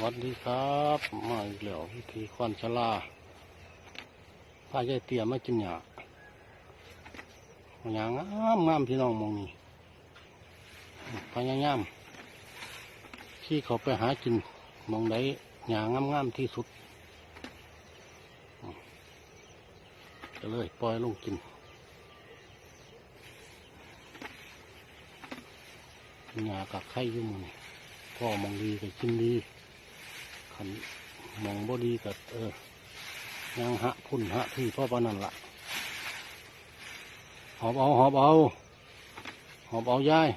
สวัสดีครับมาอีกแล้ววิธีควันชลาพายายเตียมากินหยาหยางามงามพี่น้องมองนี้พยายามที่เขาไปหากินมองใดหยางามงามๆที่สุดก็เลยปล่อยลงกินหยากับไข่ยุ่มองพ่อมองดีก็กินดี ขันมองบ่ดีก็เออยังหะพุ่นหะที่พ่อปานั่นละหอบเอาหอบเอาหอบเอายาย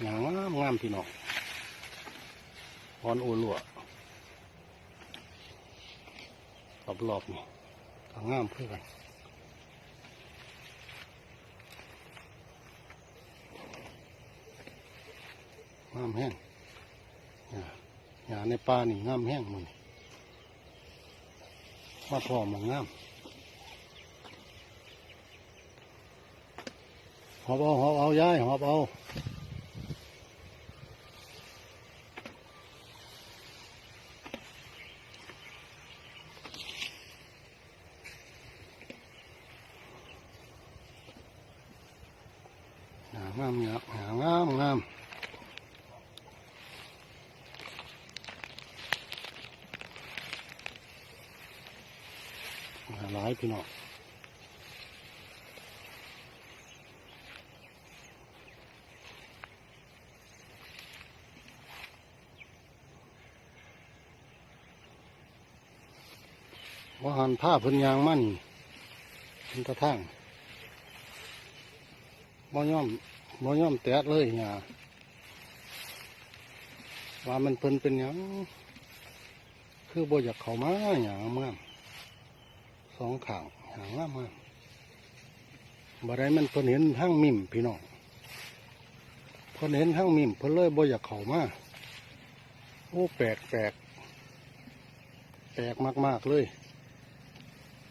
อย่างงามงามพี่น้องพรโอลัวรอบรอบๆนี่ก็งามเพื่อกัน งามแห้งหญ้าหญ้าในป่านี่งามแห้งมันมาพอมองงามหอบเอาหอบเอาย้ายหอบเอาหางามหญ้าหญ้างามงาม หลายพี่น้องว่าหันผ้าพิ่นยางมั่นเป็นตะทั้งบ่ย่อมบ่ย่อมแตะเลยเนี่ยว่ามันเพิ่นเป็นยังคือบ่อยากเข้ามาอย่างเมื่อ สองข่างหางงามากบ่ได้มันเพิ่นเห็นทั้งมิมพี่น้องเพิ่นเห็นทั้งมิมเพิ่นเลยบ่อยากเข้ามาโอ้แปลกแปลกแปลกมากๆเลย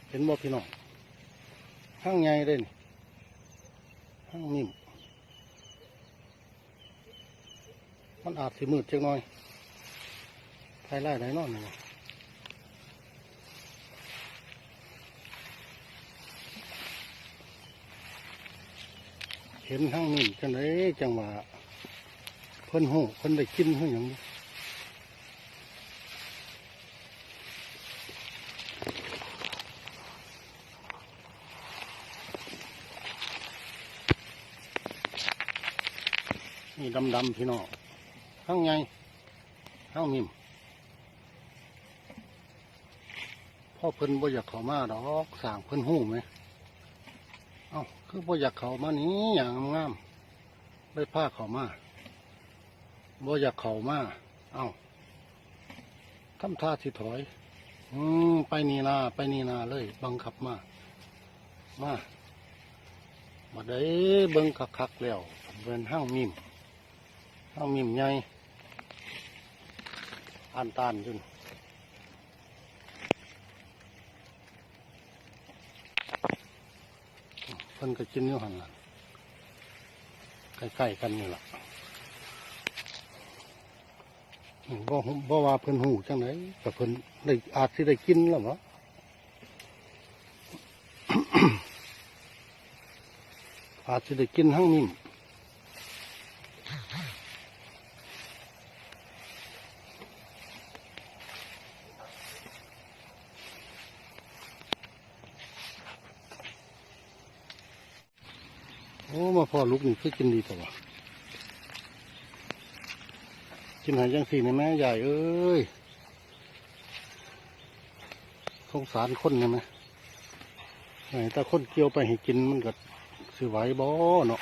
เห็นบ่พี่น้องทั้งไงเด้นี่ทั้งมิมมันอาจสิมืดจักน่อยไทยไล่ไหนนอนนี่ เห็นทั้งนี้จังไดจังว่าเพิ่นหูเพิ่นได้กินเพิ่นหยังนี่ดำดำๆพี่น้องทั้งไงทั้งมิมพ่อเพิ่นบ่อยากข้ามาดอกสั่งเพิ่นหูไหม เอ้าคือบ่อยากเขามานี้อย่างงามๆได้ผ้าเขามาบ่อยากเขามาเอ้าทำท่าสิถอย อืมไปนี่นาไปนี่นาเลย บังคับมา มามาได้เบิ่งคักๆแล้วเป็นห้างมิมห้างมิมใหญ่อันตานจน เพิ่นก็กินอยู่หันละใกล้ๆกันนี่แหละอืมบ่ฮู้บ่ว่าเพิ่นหูจังไดแต่เพิ่นได้อาจสิได้กินแล้ววะอาจสิได้กินทั้งนิ่ โอ้มาพอลูกนี่คือกินดีแต่ว่ากินหายจังสี่ในแม่ใหญ่เอ้ยสงสารคนใช่ไหมไหนแต่คนเกี่ยวไปให้กินมันก็สิไหวบ่เนาะ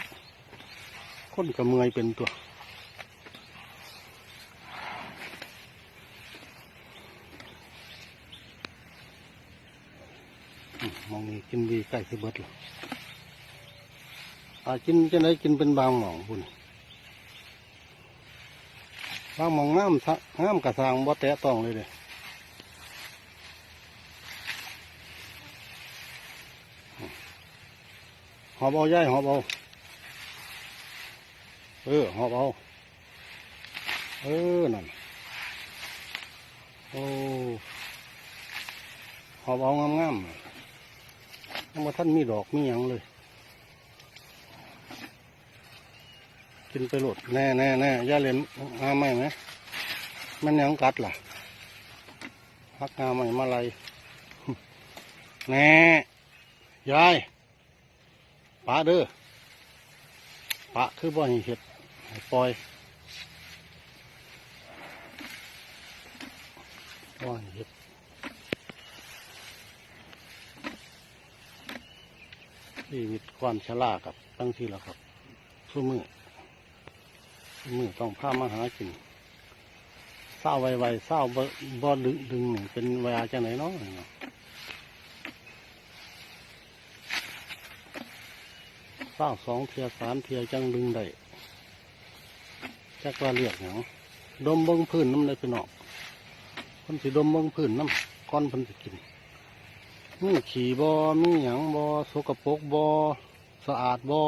คนก็เมื่อยเป็นตัวมองนี่กินดีใกล้สิเบิดแล้ว อากินจะไหนกินเป็นบางหมองพุ่นบางหมองน้ำทะน้ำกระสางบ่แตะต้องเลยเด้หอบเอาย่ายหอบเอาเออหอบเอาเออนั่นโอ้หอบเอางามๆยังมาท่านมีดอกมีหยังเลย กินไปโหลดแน่แน่แน่ย่าเล่นงาไม่ไหมมันยังกัดล่ะพักงาใหม่มาลัยแน่ยายปะเด้อปะคือบ่ให้เห็ดปล่อยบ่ให้เห็ดชีวิตความชรากับตั้งที่แล้วครับสู้มือ มือต้องพามาหากินเศร้าไวๆเศร้าบ่บ่ดึงดึงนี่เป็นเวลาจังไหนเนาะเศร้าสองเทียสามเทียจังดึงได้จักว่าเรียกหยังดมเบิ้งพื้นน้ำเลยพี่น้องคนสิดมเบิ้งพื้นน้ำก้อนพิ่นสิกินมีขี่บอมีหยังบอสกปรกบอสะอาดบอ